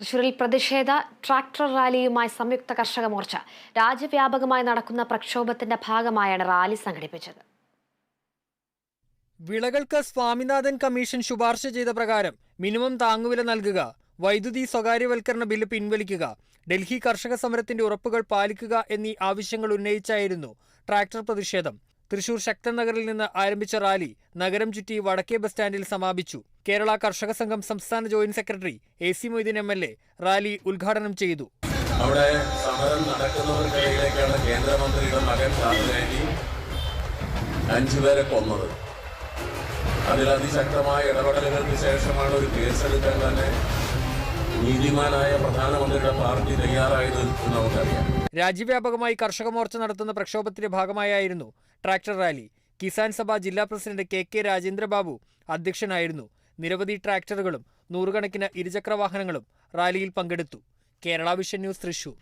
തൃശൂരിൽ പ്രതിഷേധ ട്രാക്ടർ റാലിയുമായി സംയുക്ത കർഷക മോർച്ച. രാജ്യവ്യാപകമായി നടക്കുന്ന പ്രക്ഷോഭത്തിന്റെ ഭാഗമായാണ് റാലി സംഘടിപ്പിച്ചത്. വിളകൾക്ക് സ്വാമിനാഥൻ കമ്മീഷൻ ശുപാർശ ചെയ്ത പ്രകാരം മിനിമം താങ്ങുവില നൽകുക വൈദ്യുതി സ്വകാര്യവൽക്കരണ ബില്ല് പിൻവലിക്കുക ഡൽഹി കർഷക സമരത്തിന്റെ ഉറപ്പുകൾ പാലിക്കുക എന്നീ ആവശ്യങ്ങൾ ഉന്നയിച്ചായിരുന്നു ട്രാക്ടർ പ്രതിഷേധം. തൃശൂർ ശക്തൻ നഗറിൽ നിന്ന് ആരംഭിച്ച റാലി നഗരം ചുറ്റി വടക്കേ ബസ് സ്റ്റാൻഡിൽ സമാപിച്ചു. കേരള കർഷക സംഘം സംസ്ഥാന joint secretary A C Moideen M L A rally ഉദ്ഘാടനം ചെയ്തു. അവിടെ സമരം നടക്കുന്നവർക്കിടയിലേക്കാണ് കേന്ദ്രമന്ത്രിയുടെ മകൻ ഷാജി അഞ്ചുപേരെ കൊന്നത്. അതിൽ അതിശക്തമായ ഇടപെടലുകൾക്ക് ശേഷമാണ് ഒരു കേസെടുക്കാൻ തന്നെ നീതിമാനായ പ്രധാനമന്ത്രിയുടെ പാർട്ടി തയ്യാറായത് എന്ന് നമുക്കറിയാം. രാജ്യവ്യാപകമായി കർഷക മോർച്ച നടത്തുന്ന പ്രക്ഷോഭത്തിന്റെ ഭാഗമായായിരുന്നു ട്രാക്ടർ റാലി. കിസാൻ സഭ ജില്ലാ പ്രസിഡന്റ് കെ കെ രാജേന്ദ്രബാബു അധ്യക്ഷനായിരുന്നു. നിരവധി ട്രാക്ടറുകളും നൂറുകണക്കിന് ഇരുചക്ര വാഹനങ്ങളും റാലിയിൽ പങ്കെടുത്തു. Kerala vision news Thrissur.